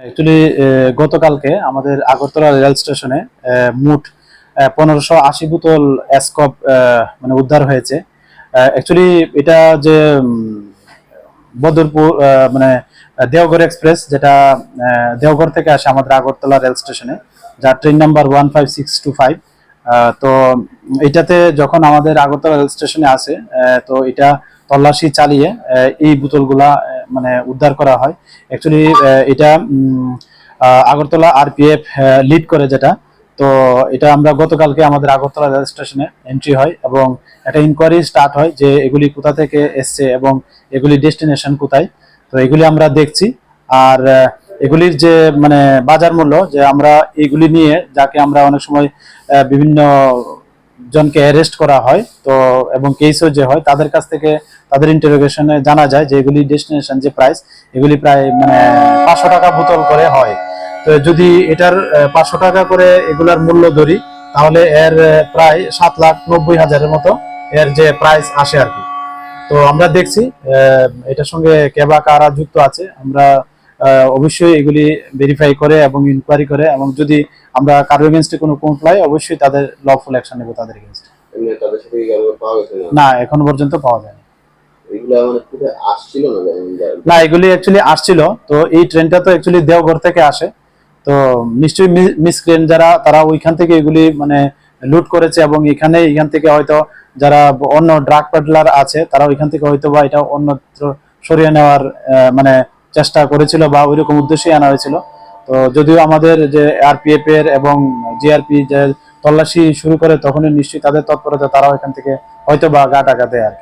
Actually গতকালকে আমাদের Agartala rail স্টেশনে মোট পনেরোশো আশি বোতল অ্যাসকপ মানে উদ্ধার হয়েছে। অ্যাকচুয়ালি এটা যে বদরপুর মানে দেওঘর এক্সপ্রেস, যেটা দেওঘর থেকে আসে আমাদের আগরতলা রেল স্টেশনে, যার train number one five six two five. তো, এটাতে যখন আমাদের আগরতলা রেল স্টেশনে আসে তো এটা তল্লাশি চালিয়ে এই বোতলগুলা মানে উদ্ধার করা হয়। অ্যাকচুয়ালি এটা আগরতলা আরপিএফ লিড করে যেটা। তো এটা আমরা গতকালকে আমাদের আগরতলা রেল স্টেশনে এন্ট্রি হয় এবং একটা ইনকোয়ারি স্টার্ট হয় যে এগুলি কোথা থেকে এসছে এবং এগুলি ডেস্টিনেশন কোথায়। তো এগুলি আমরা দেখছি। আর এগুলির যে মানে বাজার মূল্য যে আমরা এগুলি নিয়ে, যাকে আমরা অনেক সময় বিভিন্ন জনকে অ্যারেস্ট করা হয়। তো, এবং কেসও যে হয়, তাদের কাছ থেকে তাদের ইন্টারোগেশনে জানা যায় যে এগুলি ডেস্টিনেশন যে প্রাইস এগুলি প্রায় মানে পাঁচশো টাকা বোতল করে হয়। তো যদি এটার পাঁচশো টাকা করে এগুলার মূল্য ধরি, তাহলে এর প্রায় সাত লাখ নব্বই হাজারের মতো এর যে প্রাইস আসে আর কি। তো আমরা দেখছি এটার সঙ্গে কেবা কারা যুক্ত আছে, আমরা অবশ্যই এগুলি ভেরিফাই করে এবং ইনকোয়ারি করে এবং যদি আমরা কারও এগেনস্টে কোনো কমপ্লাই অবশ্যই তাদের লফুল অ্যাকশন নেব তাদের এগেনস্টে না? এখন পর্যন্ত পাওয়া এগুলা মানে না এগুলি অ্যাকচুয়ালি আসছিল। তো এই ট্রেনটা তো অ্যাকচুয়ালি দেওঘর থেকে আসে। তো নিশ্চয়ই মিসক্রিয়েন্ট যারা তারা ওইখান থেকে এগুলি মানে লুট করেছে এবং এখানে এখান থেকে হয়তো যারা অন্য ড্রাগ পেডলার আছে তারা ওইখান থেকে হয়তো বা এটা অন্যত্র সরিয়ে নেওয়ার মানে চেষ্টা করেছিল বা ওই রকম উদ্দেশ্যে আনা হয়েছিল। তো যদিও আমাদের যে আরপিএফ এর এবং জিআরপি যে তল্লাশি শুরু করে, তখনই নিশ্চয়ই তাদের তৎপরতা তারাও এখান থেকে হয়তো বা গা টাকা দেয় আর